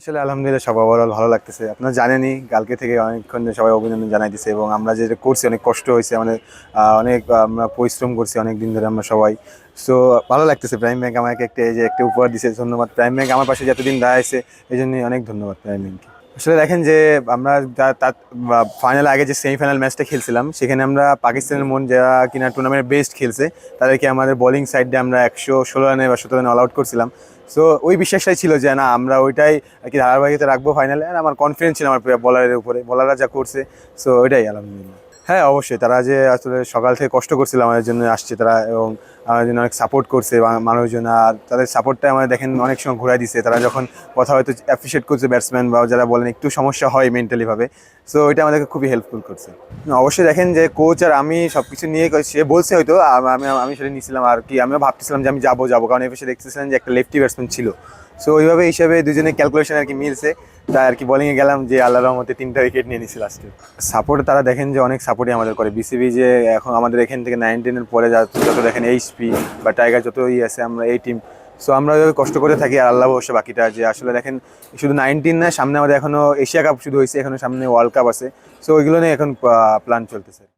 আসলে আলহামদুলিল্লাহ সব ওভারঅল ভালো লাগতেছে। আপনারা জানেনই, কালকে থেকে অনেকক্ষণ সবাই অভিনন্দন জানাই দিছে এবং আমরা যেটা করছি, অনেক কষ্ট হয়েছে আমাদের অনেক আমরা পরিশ্রম করছি অনেক দিন ধরে আমরা সবাই। সো ভালো লাগতেছে প্রাইম ব্যাংক আমাকে একটা যে একটা উপহার দিছে, ধন্যবাদ। প্রাইম ব্যাংক আমার পাশে যতদিন দাঁড়াইছে এই জন্যই অনেক ধন্যবাদ প্রাইম ব্যাংককে আসলে দেখেন যে, আমরা তার ফাইনাল আগে যে সেমিফাইনাল ম্যাচটা খেলছিলাম, সেখানে আমরা পাকিস্তানের মন যারা কিনা টুর্নামেন্টের বেস্ট খেলছে, তাদেরকে আমাদের বোলিং সাইডে আমরা একশো ষোলো রানে বা সতেরো রানে অল আউট করছিলাম। সো ওই বিশ্বাসটাই ছিল যে না, আমরা ওইটাই আর কি ধারাবাহিকতা রাখব ফাইনালে আর আমার কনফিডেন্স ছিল আমার বলারের উপরে। বলাররা যা করছে সো ওইটাই আলহামদুলিল্লাহ। হ্যাঁ অবশ্যই। তারা যে আসলে সকাল থেকে কষ্ট করছিল আমাদের জন্য আসছে, তারা এবং আমাদের জন্য অনেক সাপোর্ট করছে মানুষজন, আর তাদের সাপোর্টটা আমাদের দেখেন অনেক সময় ঘুরাই দিছে। তারা যখন কথা হয়তো অ্যাপ্রিসিয়েট করছে ব্যাটসম্যান বা যারা বলেন একটু সমস্যা হয় মেন্টালিভাবে সো এটা আমাদেরকে খুবই হেল্পফুল করছে। অবশ্যই দেখেন যে কোচ আর আমি সব কিছু নিয়ে সে বলছে হয়তো আমি আমি সেটা নিয়েছিলাম আর কি। আমিও ভাবতেছিলাম যে আমি যাব যাব। কারণ এবার সে দেখতেছিলাম যে একটা লেফটি ব্যাটসম্যান ছিল। সো ওইভাবে হিসাবে দুজনে ক্যালকুলেশন আর কি মিলছে। তাই আর কি বলিংয়ে গেলাম যে আল্লাহ রহমতে তিনটা উইকেট নিয়ে নিয়েছি লাস্টে সাপোর্ট তারা দেখেন যে অনেক সাপোর্টই আমাদের করে। বিসিবি যে এখন আমাদের এখান থেকে নাইনটিনের পরে যত যত দেখেন এইচপি বা টাইগার যত ই আছে, আমরা এই টিম সো আমরা কষ্ট করে থাকি আর আল্লাহ অবশ্য বাকিটা যে আসলে দেখেন শুধু নাইনটিন না, সামনে আমাদের এখনও এশিয়া কাপ শুধু হয়েছে, এখনও সামনে ওয়ার্ল্ড কাপ আছে। সো ওইগুলো নিয়ে এখন প্ল্যান চলতেছে।